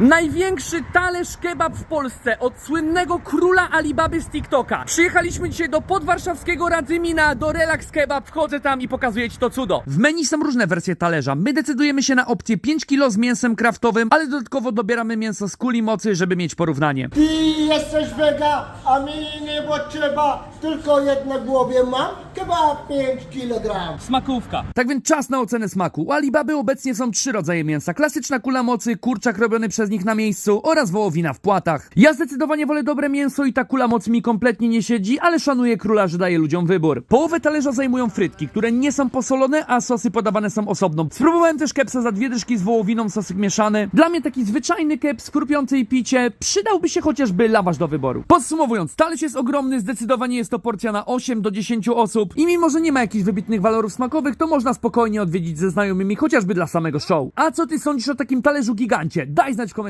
Największy talerz kebab w Polsce od słynnego króla Alibaby z TikToka. Przyjechaliśmy dzisiaj do podwarszawskiego Radzymina, do Relax Kebab. Wchodzę tam i pokazuję ci to cudo. W menu są różne wersje talerza. My decydujemy się na opcję 5 kg z mięsem kraftowym, ale dodatkowo dobieramy mięso z kuli mocy, żeby mieć porównanie. Ty jesteś wega, a mi nie potrzeba, tylko jedno głowie mam, chyba 5 kg. Smakówka. Tak więc czas na ocenę smaku. U Alibaby obecnie są trzy rodzaje mięsa. Klasyczna kula mocy, kurczak robiony przez nich na miejscu oraz wołowina w płatach. Ja zdecydowanie wolę dobre mięso i ta kula mocy mi kompletnie nie siedzi, ale szanuję króla, że daje ludziom wybór. Połowę talerza zajmują frytki, które nie są posolone, a sosy podawane są osobno. Spróbowałem też kepsa za dwie dyszki z wołowiną, sosyk mieszany. Dla mnie taki zwyczajny keps, krupiący i picie, przydałby się chociażby lawasz do wyboru. Podsumowując, talerz jest ogromny, zdecydowanie jest to porcja na 8 do 10 osób i mimo, że nie ma jakichś wybitnych walorów smakowych, to można spokojnie odwiedzić ze znajomymi, chociażby dla samego show. A co ty sądzisz o takim talerzu gigancie? Daj znać w